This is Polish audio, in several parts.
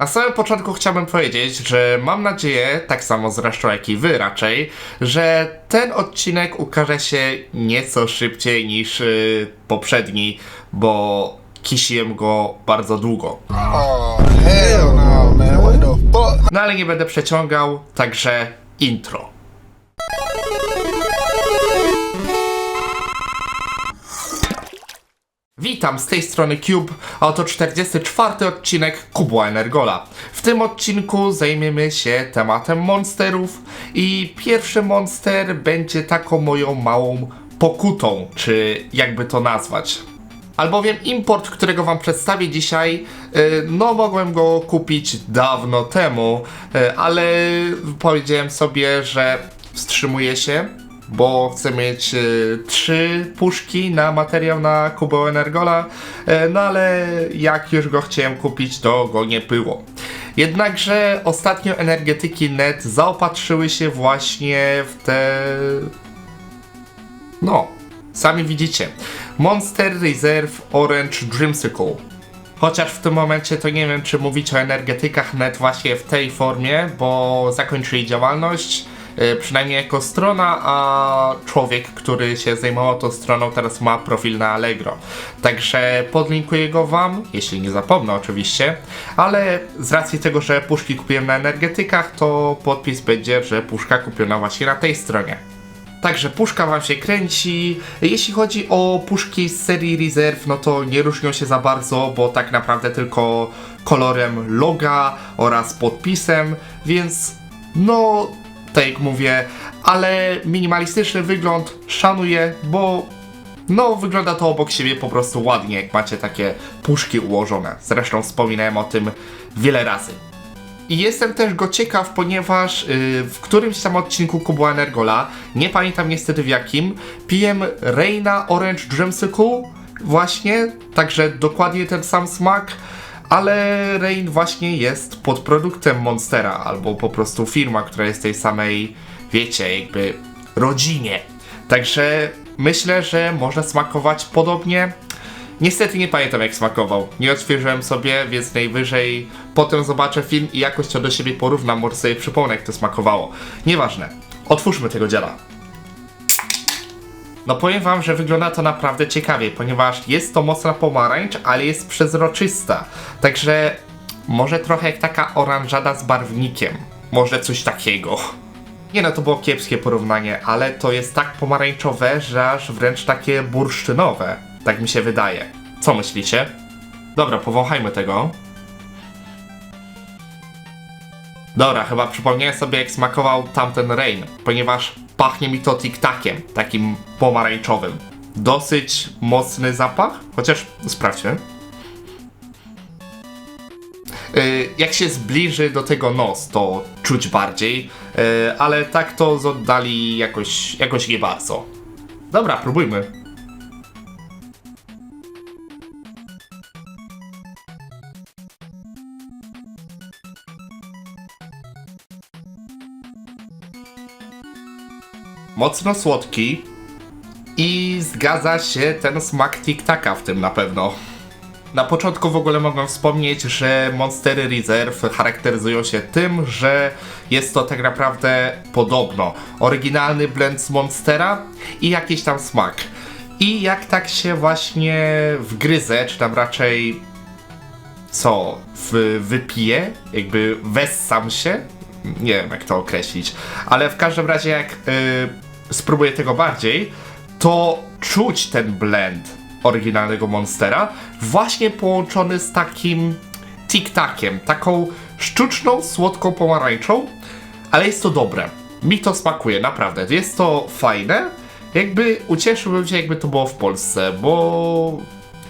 Na samym początku chciałbym powiedzieć, że mam nadzieję, tak samo zresztą jak i wy raczej, że ten odcinek ukaże się nieco szybciej niż y, poprzedni, bo kisiłem go bardzo długo. Oh hell no, man! What the fuck? No ale nie będę przeciągał, także intro. Witam z tej strony Cube, a oto 44 odcinek Kubła Energola. W tym odcinku zajmiemy się tematem monsterów i pierwszy monster będzie taką moją małą pokutą, czy jakby to nazwać. Albowiem import, którego wam przedstawię dzisiaj, y, no mogłem go kupić dawno temu, y, ale powiedziałem sobie, że wstrzymuję się, bo chcę mieć y, trzy puszki na materiał na Kubę Energola, y, no ale jak już go chciałem kupić, to go nie było. Jednakże ostatnio energetyki net zaopatrzyły się właśnie w te no, sami widzicie. Monster Reserve Orange Dreamsicle. Chociaż w tym momencie to nie wiem, czy mówić o energetykach net właśnie w tej formie, bo zakończyli działalność, przynajmniej jako strona, a człowiek, który się zajmował tą stroną, teraz ma profil na Allegro. Także podlinkuję go wam, jeśli nie zapomnę oczywiście, ale z racji tego, że puszki kupiłem na energetykach, to podpis będzie, że puszka kupiona właśnie na tej stronie. Także puszka wam się kręci. Jeśli chodzi o puszki z serii Reserve, no to nie różnią się za bardzo, bo tak naprawdę tylko kolorem loga oraz podpisem, więc no, tak jak mówię, ale minimalistyczny wygląd szanuję, bo no, wygląda to obok siebie po prostu ładnie, jak macie takie puszki ułożone. Zresztą wspominałem o tym wiele razy. I jestem też go ciekaw, ponieważ yy, w którymś tam odcinku Kubła Energola, nie pamiętam niestety w jakim, pijem Reina Orange Dreamsicle właśnie, także dokładnie ten sam smak, ale Rain właśnie jest podproduktem Monstera, albo po prostu firma, która jest tej samej, wiecie, jakby rodzinie. Także myślę, że może smakować podobnie. Niestety nie pamiętam jak smakował. Nie odświeżyłem sobie, więc najwyżej potem zobaczę film i jakoś to do siebie porównam, może sobie przypomnę jak to smakowało. Nieważne. Otwórzmy tego dziela. No powiem wam, że wygląda to naprawdę ciekawie, ponieważ jest to mocna pomarańcz, ale jest przezroczysta. Także może trochę jak taka oranżada z barwnikiem. Może coś takiego. Nie no, to było kiepskie porównanie, ale to jest tak pomarańczowe, że aż wręcz takie bursztynowe. Tak mi się wydaje. Co myślicie? Dobra, powąchajmy tego. Dobra, chyba przypomniałem sobie jak smakował tamten Rain, ponieważ pachnie mi to tiktakiem, takim pomarańczowym. Dosyć mocny zapach, chociaż sprawdźmy. Y, jak się zbliży do tego nos, to czuć bardziej, y, ale tak to z oddali jakoś, jakoś nie bardzo. Dobra, próbujmy. Mocno słodki i zgadza się ten smak tiktaka w tym na pewno. Na początku w ogóle mogę wspomnieć, że Monstery Reserve charakteryzują się tym, że jest to tak naprawdę podobno oryginalny blend z Monstera i jakiś tam smak. I jak tak się właśnie wgryzę, czy tam raczej co, w, wypiję, jakby wessam się, nie wiem jak to określić, ale w każdym razie jak y, spróbuję tego bardziej, to czuć ten blend oryginalnego Monstera, właśnie połączony z takim tiktakiem, taką sztuczną, słodką pomarańczą, ale jest to dobre. Mi to smakuje, naprawdę. Jest to fajne. Jakby ucieszyłbym się, jakby to było w Polsce, bo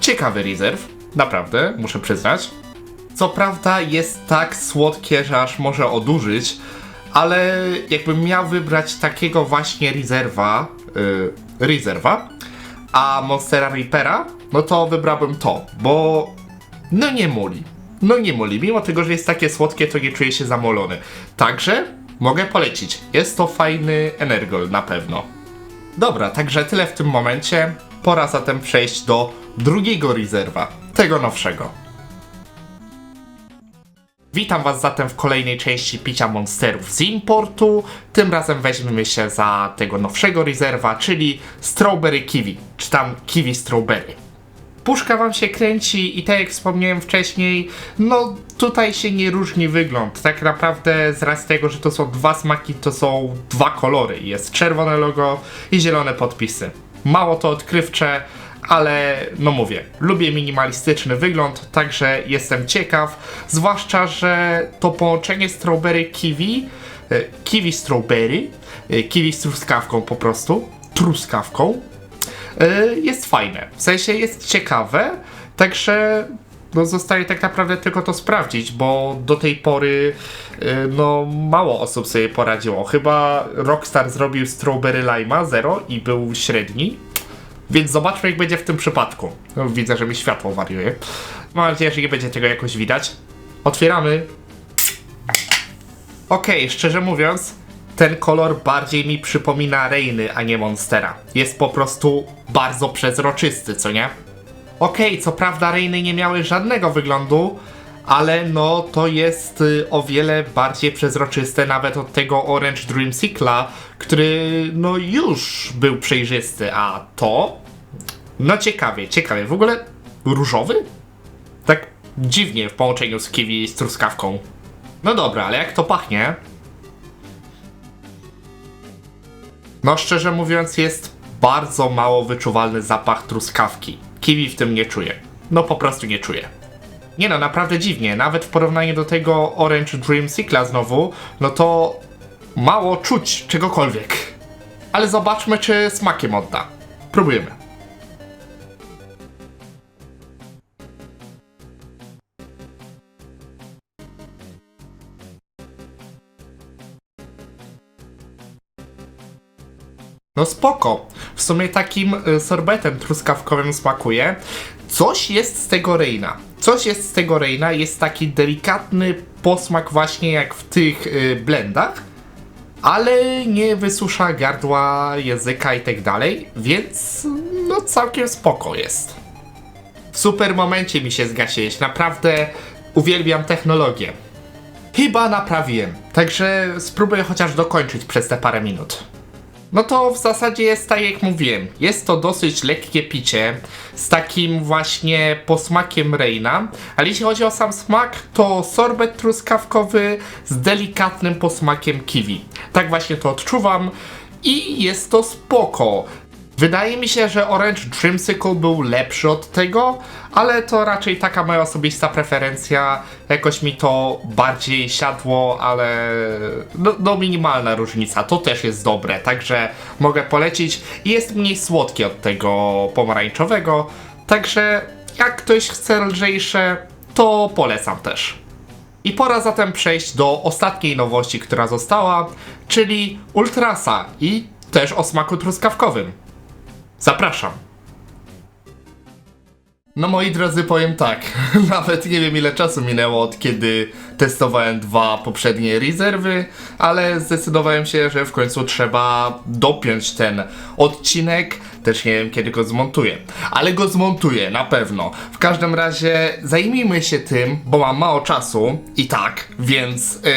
ciekawy rezerw, naprawdę, muszę przyznać. Co prawda jest tak słodkie, że aż może odurzyć, ale jakbym miał wybrać takiego właśnie rezerwa, yy, rezerwa, a Monstera Reapera, no to wybrałbym to, bo no nie muli. No nie muli, mimo tego, że jest takie słodkie, to nie czuję się zamolony. Także mogę polecić. Jest to fajny Energol na pewno. Dobra, także tyle w tym momencie. Pora zatem przejść do drugiego rezerwa, tego nowszego. Witam Was zatem w kolejnej części picia monsterów z importu. Tym razem weźmiemy się za tego nowszego rezerwa, czyli Strawberry Kiwi, czy tam Kiwi Strawberry. Puszka Wam się kręci i tak jak wspomniałem wcześniej, no tutaj się nie różni wygląd. Tak naprawdę z racji tego, że to są dwa smaki, to są dwa kolory. Jest czerwone logo i zielone podpisy. Mało to odkrywcze, ale no mówię, lubię minimalistyczny wygląd, także jestem ciekaw, zwłaszcza, że to połączenie strawberry kiwi, e, kiwi strawberry, e, kiwi z truskawką po prostu, truskawką, e, jest fajne, w sensie jest ciekawe, także no zostaje tak naprawdę tylko to sprawdzić, bo do tej pory no mało osób sobie poradziło. Chyba Rockstar zrobił Strawberry Lima 0 i był średni, więc zobaczmy, jak będzie w tym przypadku. No, widzę, że mi światło wariuje. Mam nadzieję, że nie będzie tego jakoś widać. Otwieramy. Okej, szczerze mówiąc, ten kolor bardziej mi przypomina Reiny, a nie Monstera. Jest po prostu bardzo przezroczysty, co nie? Okej, co prawda Reiny nie miały żadnego wyglądu, ale no to jest y, o wiele bardziej przezroczyste nawet od tego Orange Dreamsicla, który no już był przejrzysty, a to no ciekawie, ciekawie. W ogóle różowy? Tak dziwnie w połączeniu z kiwi z truskawką. No dobra, ale jak to pachnie? No szczerze mówiąc jest bardzo mało wyczuwalny zapach truskawki. Kiwi w tym nie czuję. No po prostu nie czuję. Nie no, naprawdę dziwnie. Nawet w porównaniu do tego Orange Dreamsicla znowu, no to mało czuć czegokolwiek. Ale zobaczmy, czy smakiem odda. Próbujemy. No spoko. W sumie takim y, sorbetem truskawkowym smakuje. Coś jest z tego Reina. Coś jest z tego Reina. Jest taki delikatny posmak właśnie jak w tych y, blendach. Ale nie wysusza gardła, języka i tak dalej. Więc no całkiem spoko jest. W super momencie mi się zgasiłeś. Naprawdę uwielbiam technologię. Chyba naprawiłem. Także spróbuję chociaż dokończyć przez te parę minut. No to w zasadzie jest tak jak mówiłem. Jest to dosyć lekkie picie z takim właśnie posmakiem Reina, ale jeśli chodzi o sam smak, to sorbet truskawkowy z delikatnym posmakiem kiwi. Tak właśnie to odczuwam i jest to spoko. Wydaje mi się, że Orange Dreamsicle był lepszy od tego, ale to raczej taka moja osobista preferencja. Jakoś mi to bardziej siadło, ale no, no minimalna różnica. To też jest dobre, także mogę polecić. Jest mniej słodkie od tego pomarańczowego, także jak ktoś chce lżejsze, to polecam też. I pora zatem przejść do ostatniej nowości, która została, czyli Ultrasa i też o smaku truskawkowym. Zapraszam. No moi drodzy, powiem tak, nawet nie wiem ile czasu minęło od kiedy testowałem dwa poprzednie rezerwy, ale zdecydowałem się, że w końcu trzeba dopiąć ten odcinek, też nie wiem kiedy go zmontuję, ale go zmontuję na pewno. W każdym razie zajmijmy się tym, bo mam mało czasu i tak, więc yy,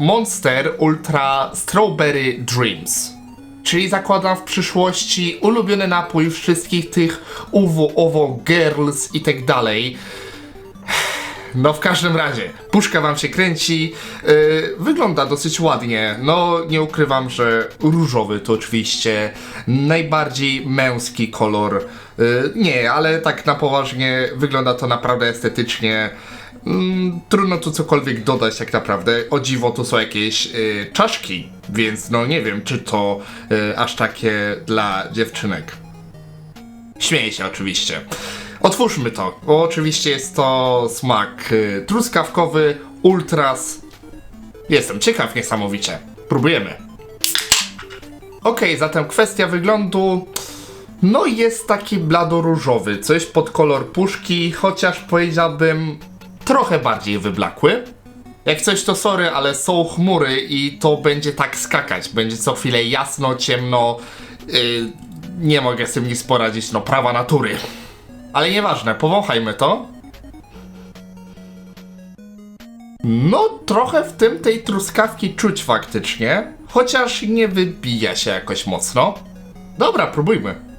Monster Ultra Strawberry Dreams. Czyli zakładam w przyszłości ulubiony napój wszystkich tych uwo, owo, girls i tak dalej. No w każdym razie, puszka wam się kręci, yy, wygląda dosyć ładnie, no nie ukrywam, że różowy to oczywiście najbardziej męski kolor. Yy, nie, ale tak na poważnie wygląda to naprawdę estetycznie. Mm, trudno tu cokolwiek dodać tak naprawdę. O dziwo tu są jakieś y, czaszki, więc no nie wiem, czy to y, aż takie dla dziewczynek. Śmieję się oczywiście. Otwórzmy to, bo oczywiście jest to smak y, truskawkowy, ultras. Jestem ciekaw niesamowicie. Próbujemy. Okej, zatem kwestia wyglądu. No jest taki bladoróżowy, coś pod kolor puszki, chociaż powiedziałbym trochę bardziej wyblakły. Jak coś to sorry, ale są chmury i to będzie tak skakać. Będzie co chwilę jasno, ciemno. Yy, nie mogę z tym nic poradzić, no prawa natury. Ale nieważne, powąchajmy to. No, trochę w tym tej truskawki czuć faktycznie, chociaż nie wybija się jakoś mocno. Dobra, próbujmy.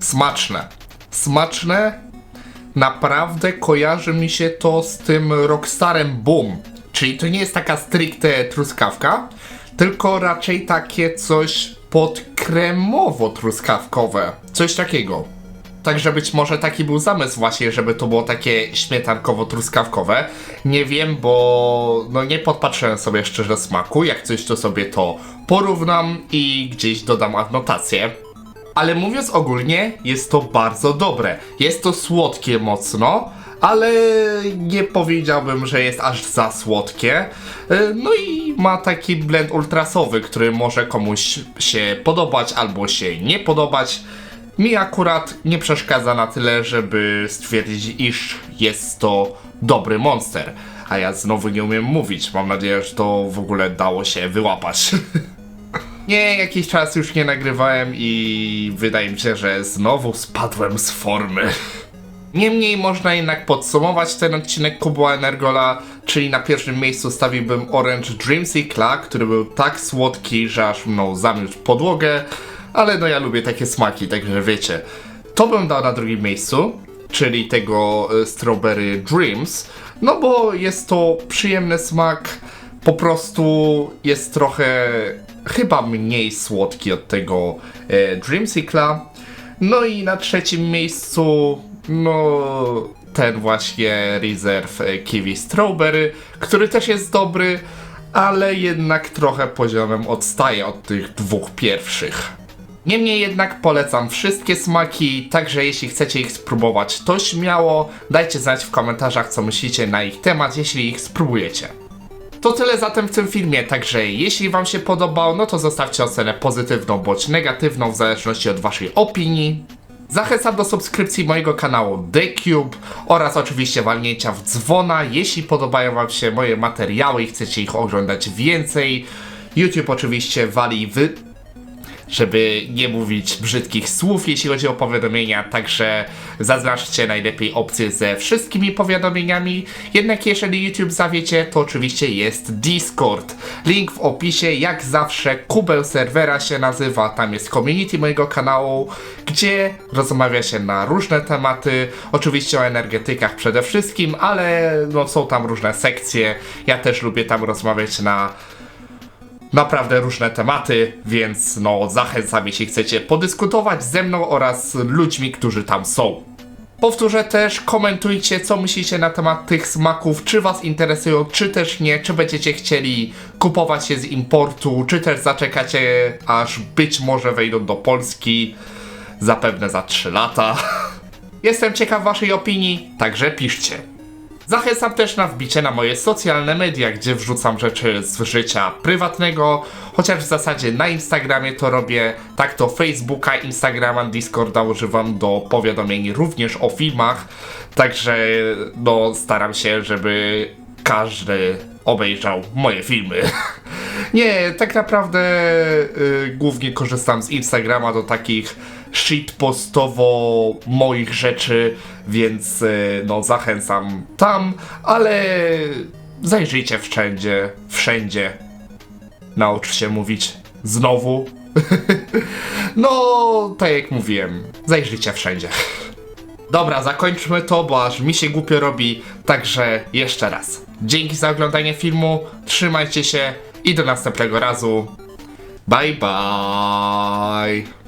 Smaczne. Smaczne. Naprawdę kojarzy mi się to z tym Rockstarem Boom. Czyli to nie jest taka stricte truskawka, tylko raczej takie coś podkremowo-truskawkowe. Coś takiego. Także być może taki był zamysł właśnie, żeby to było takie śmietankowo-truskawkowe. Nie wiem, bo no nie podpatrzyłem sobie szczerze smaku. Jak coś to sobie to porównam i gdzieś dodam adnotację. Ale mówiąc ogólnie, jest to bardzo dobre. Jest to słodkie mocno, ale nie powiedziałbym, że jest aż za słodkie. E, No i ma taki blend ultrasowy, który może komuś się podobać albo się nie podobać. Mi akurat nie przeszkadza na tyle, żeby stwierdzić, iż jest to dobry monster. A ja znowu nie umiem mówić. Mam nadzieję, że to w ogóle dało się wyłapać. Nie, jakiś czas już nie nagrywałem i wydaje mi się, że znowu spadłem z formy. Niemniej można jednak podsumować ten odcinek Kubła Energola, czyli na pierwszym miejscu stawiłbym Orange Dreamsicle, który był tak słodki, że aż mną zamiótł podłogę, ale no ja lubię takie smaki, także wiecie. To bym dał na drugim miejscu, czyli tego e, Strawberry Dreams, no bo jest to przyjemny smak, po prostu jest trochę chyba mniej słodki od tego e, Dreamsicla. No i na trzecim miejscu, no ten właśnie Reserve e, Kiwi Strawberry, który też jest dobry, ale jednak trochę poziomem odstaje od tych dwóch pierwszych. Niemniej jednak polecam wszystkie smaki, także jeśli chcecie ich spróbować, to śmiało dajcie znać w komentarzach co myślicie na ich temat, jeśli ich spróbujecie. To tyle zatem w tym filmie, także jeśli wam się podobał, no to zostawcie ocenę pozytywną bądź negatywną w zależności od waszej opinii. Zachęcam do subskrypcji mojego kanału The Cube oraz oczywiście walnięcia w dzwona, jeśli podobają wam się moje materiały i chcecie ich oglądać więcej. YouTube oczywiście wali wy żeby nie mówić brzydkich słów, jeśli chodzi o powiadomienia, także zaznaczcie najlepiej opcję ze wszystkimi powiadomieniami. Jednak jeżeli YouTube zawiecie, to oczywiście jest Discord. Link w opisie, jak zawsze, kubeł serwera się nazywa, tam jest community mojego kanału, gdzie rozmawia się na różne tematy, oczywiście o energetykach przede wszystkim, ale no, są tam różne sekcje. Ja też lubię tam rozmawiać na naprawdę różne tematy, więc no zachęcam, jeśli chcecie podyskutować ze mną oraz ludźmi, którzy tam są. Powtórzę też, komentujcie, co myślicie na temat tych smaków, czy was interesują, czy też nie, czy będziecie chcieli kupować je z importu, czy też zaczekacie, aż być może wejdą do Polski, zapewne za 3 lata. Jestem ciekaw waszej opinii, także piszcie. Zachęcam też na wbicie na moje socjalne media, gdzie wrzucam rzeczy z życia prywatnego, chociaż w zasadzie na Instagramie to robię, tak to Facebooka, Instagrama, Discorda używam do powiadomień również o filmach, także no staram się, żeby każdy obejrzał moje filmy. Nie, tak naprawdę y, głównie korzystam z Instagrama do takich shitpostowo moich rzeczy, więc y, no zachęcam tam, ale zajrzyjcie wszędzie, wszędzie. Naucz się mówić znowu. no, tak jak mówiłem, zajrzyjcie wszędzie. Dobra, zakończmy to, bo aż mi się głupio robi, także jeszcze raz. Dzięki za oglądanie filmu, trzymajcie się i do następnego razu. Bye bye.